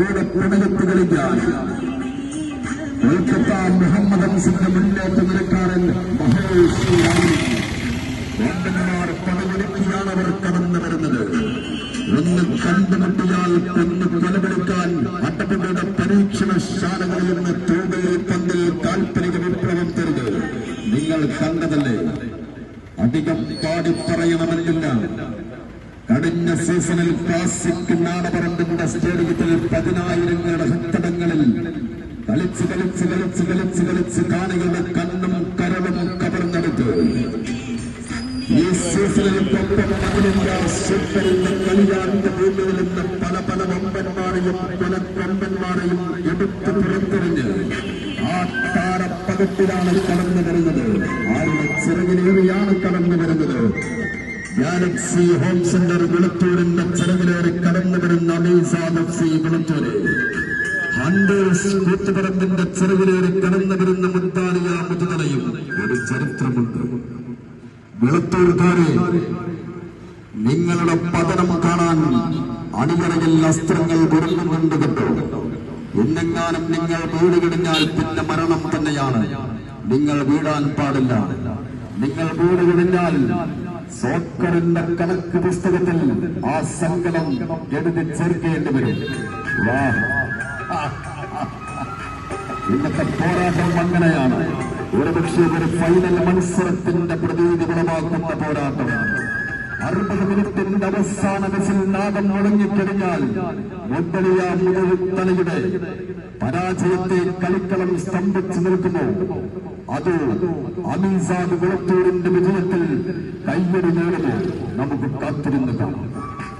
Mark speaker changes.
Speaker 1: കൂടെ പിണകത്ത് കളിക്കാൻ കൊൽക്കത്ത മുഹമ്മദ് അൻസിന്റെ മുന്നേറ്റ നിരക്കാരൻ മഹേഷ് വണ്ടന്മാർ പലവിളിക്കിയാണ് അവർ കടന്നു വരുന്നത് ഒന്ന് കണ്ടുമുട്ടിയാൽ ഒന്ന് കൊലവെടുക്കാൻ അട്ടപ്പുഴയുടെ പരീക്ഷണശാലകളിൽ നിന്ന് തൂകയിൽ പന്തിൽ കാൽപ്പനിക വിപ്ലവം തരുത് നിങ്ങൾ കണ്ടതല്ലേ? അധികം പാടി പറയണമെന്നില്ല. കഴിഞ്ഞ സീസണിൽ ക്ലാസിക് നാടപറമ്പിന്റെ സ്റ്റേഡിയത്തിൽ പതിനായിരങ്ങളുടെ ഹൃത്തടങ്ങളിൽ കളിച്ച് കളിച്ച് കളിച്ച് കളിച്ച് കളിച്ച് കാണികളുടെ കണ്ണും കരളും കവർന്നെടുത്തു. ഈ സീസണിൽ സൂപ്പറിന്റെ കല്യാണിന്റെ ഭൂമിയിൽ നിന്ന് പല പല വമ്പന്മാരെയും പല കൊമ്പന്മാരെയും എടുത്തു പുറത്തെറിഞ്ഞ് ആ താരപ്പകത്തിലാണ് കടന്നു വരുന്നത് ആരുടെ ചിറകിലേറിയാണ് കടന്നു വരുന്നത് ഗാലക്സി ഹോം സെന്റർ വെളുത്തൂരിന്റെ ചെലവിലേറി കടന്നു വരുന്ന അമീസാദ് വെളുത്തൂര്. ഹണ്ടേഴ്സ് കൂത്തുപറമ്പിന്റെ ചിറകിലേറി കടന്നു വരുന്ന മുത്താലിയ മുതുതലയും ഒരു ചരിത്രമുണ്ട്. വെളുത്തൂർക്കാരെ നിങ്ങളുടെ പതനം കാണാൻ അണിമറയിൽ അസ്ത്രങ്ങൾ കൊടുക്കുന്നുണ്ട് കേട്ടോ. എന്നെങ്ങാനും നിങ്ങൾ വീട് കിടഞ്ഞാൽ പിന്നെ മരണം തന്നെയാണ്. നിങ്ങൾ വീടാൻ പാടില്ല. നിങ്ങൾ വീട് കിടഞ്ഞാൽ സോക്കറിന്റെ കണക്ക് പുസ്തകത്തിൽ ആ സങ്കടം എഴുതി ചേർക്കേണ്ടി വരും. ഇന്നത്തെ പോരാട്ടം അങ്ങനെയാണ്. ഒരുപക്ഷെ ഒരു ഫൈനൽ മത്സരത്തിന്റെ പ്രതീതി ഉളവാക്കുന്ന പോരാട്ടം. അറുപത് മിനിറ്റിന്റെ അവസാന ബസിൽ നാദം മുടങ്ങിക്കഴിഞ്ഞാൽ മുത്തലിയ മുതലുത്തലയുടെ പരാജയത്തെ കളിക്കളം സ്തംഭിച്ചു നിൽക്കുന്നു. അത് അമീസാദ് കുളത്തൂരിന്റെ വിജയത്തിൽ കയ്യടി നേടുന്നു. നമുക്ക് കാത്തിരുന്നു കാണാം.